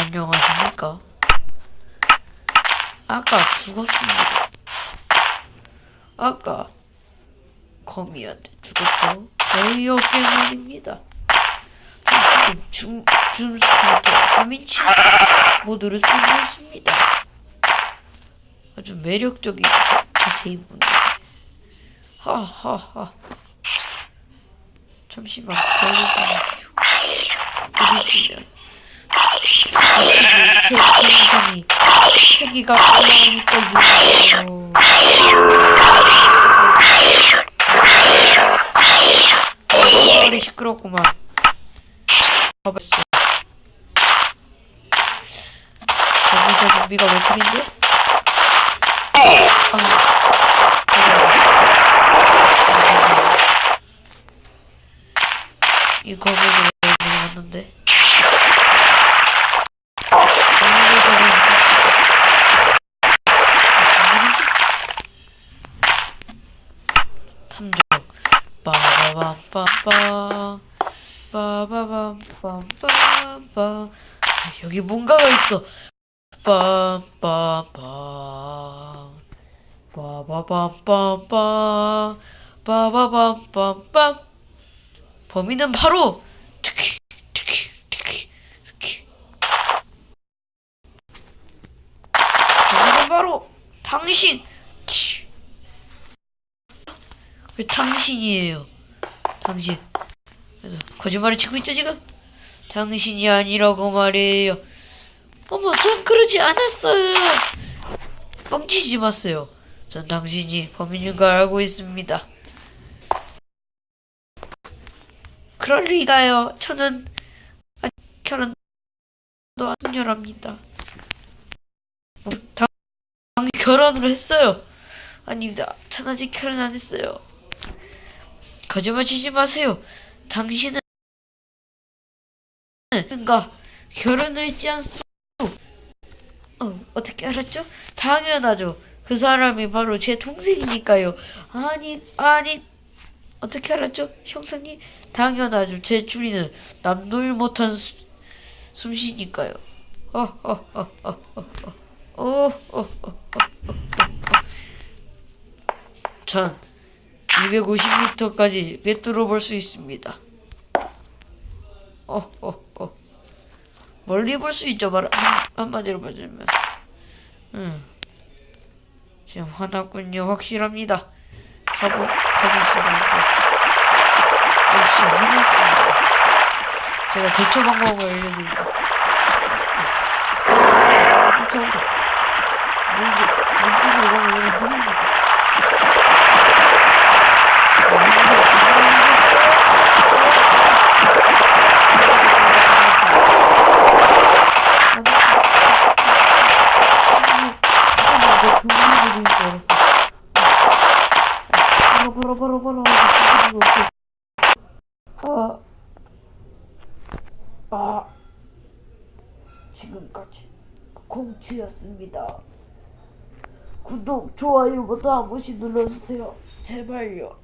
안녕하십니까? 아까 죽었습니다. 아까 거미한테 죽었고 어이없게 말입니다. 저 지금 줌, 줌스크루터 3인치 모드를 쓰고 있습니다. 아주 매력적인 자- 자세히 보네. 하하하. 잠시만 기다려주십시오. 곧 있으면 제 동영상이 세기가 올라오니까요. 말이 시끄럽구만. 가봤어. 전기자 좀비가 몇 킬인데? 아. 이 거미를 왜 왔는데? 탐정 빠바밤빰빰 빠바밤빰빰빰 여기 뭔가가 있어 빠바밤빰빰 빠바밤빰빰 범인은 바로 바로 당신 치. 왜 당신이에요? 당신. 그래서 거짓말을 치고 있죠 지금? 당신이 아니라고 말이에요. 어머 전 그러지 않았어요. 뻥치지 마세요. 전 당신이 범인인 걸 알고 있습니다. 그럴 리가요. 저는 아, 결혼도 안 열합니다. 뭐, 당, 당 결혼을 했어요. 아닙니다. 전 아직 결혼 안 했어요 거짓말 치지 마세요 당신은 뭔가 결혼을 했지 않소 어, 어떻게 알았죠? 당연하죠 그 사람이 바로 제 동생이니까요 아니 아니 어떻게 알았죠? 형사님 당연하죠 제 추리는 남들 못한 수, 숨쉬니까요 전 250m까지 꿰뚫어 볼 수 있습니다. 어, 어, 어. 멀리 볼 수 있죠, 말, 한, 한마디로 말하면. 음. 지금 화났군요, 확실합니다. 가보, 가봅시다. 역시 화났군요. 제가 대처 방법을 알려드릴게요. 쫓아온다. 물기, 물기로 오면 여기 누릅 니다. 바로 바로 바로 아, 아, 지금까지 공치였습니다. 구독, 좋아요 버튼 한 번씩 눌러주세요. 제발요.